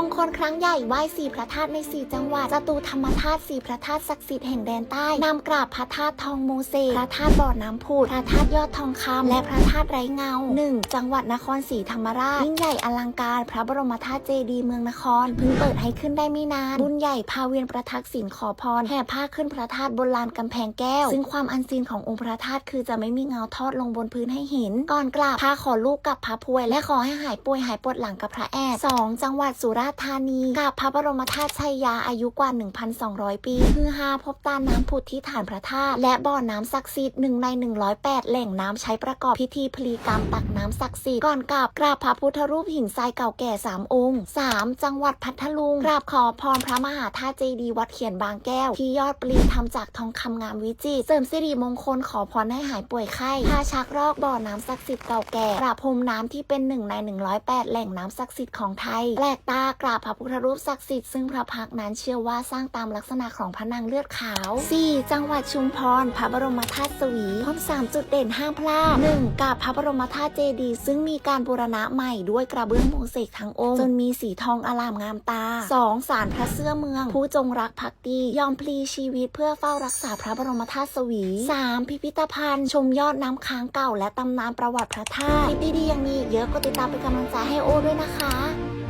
มงคลครั้งใหญ่ไหว้สี่พระธาตุในสี่จังหวัดจตุธรรมธาตุสี่พระธาตุศักดิ์สิทธิ์แห่งแดนใต้นำกราบพระธาตุทองโมเสพระธาตุบ่อน้ำพุพระธาตุยอดทองคำและพระธาตุไร้เงาหนึ่งจังหวัดนครศรีธรรมราชยิ่งใหญ่อลังการพระบรมธาตุเจดีย์เมืองนครเพิ่งเปิดให้ขึ้นได้ไม่นานบุญใหญ่พาเวียนประทักษิณขอพรแห่ผ้าขึ้นพระธาตุบนลานกำแพงแก้ว ซึ่งความอันซีนขององค์พระธาตุคือจะไม่มีเงาทอดลงบนพื้นให้เห็นก่อนกราบพาขอลูกกับพระพวย และขอให้หายป่วยหายปวดหลังกับพระแอดสองจังหวัดสุราษฎร์ธานีกับพระบรมธาตุชัยยาอายุกว่า 1,200 ปีคือฮาพบตาน้ำผุดที่ฐานพระธาตุและบ่อน้ำศักดิ์สิทธิ์หนึ่งใน 108 แหล่งน้ำใช้ประกอบพิธีพลีกรรมตักน้ำศักดิ์สิทธิ์ก่อนกราบกราบพระพุทธรูปหินทรายเก่าแก่ 3 องค์ 3. จังหวัดพัทลุงกราบขอพรพระมหาธาตุเจดีย์วัดเขียนบางแก้ว ที่ยอดปลีทำจากทองคำงามวิจิตรเสริมสิริมงคลขอพรให้หายป่วยไข้ท่าชักรอกบ่อน้ำศักดิ์สิทธิ์เก่าแก่กราบพรมน้ำที่เป็นหนึ่งใน 108 แหล่งน้ำศักดิ์สิทธิ์ของไทยแปลกตากราบพระพุทธรูปศักดิ์สิทธิ์ซึ่งพระพักนั้นเชื่อว่าสร้างตามลักษณะของพระนางเลือดขาว 4. จังหวัดชุมพร พระบรมธาตุสวีพร้อม3จุดเด่นห้ามพลาด 1. กับพระบรมธาตุเจดีย์ซึ่งมีการบูรณะใหม่ด้วยกระเบื้องโมเสกทั้งองค์ จนมีสีทองอลามงามตา 2. สารพระเสื้อเมือง ผู้จงรักภักดียอมพลีชีวิตเพื่อเฝ้ารักษาพระบรมธาตุสวี 3. พิพิธภัณฑ์ ชมยอดน้ำค้างเก่าและตำนานประวัติพระธาตุคลิปดีๆยังมีเยอะก็ติดตามเป็นกำลังใจให้โอด้วยนะคะ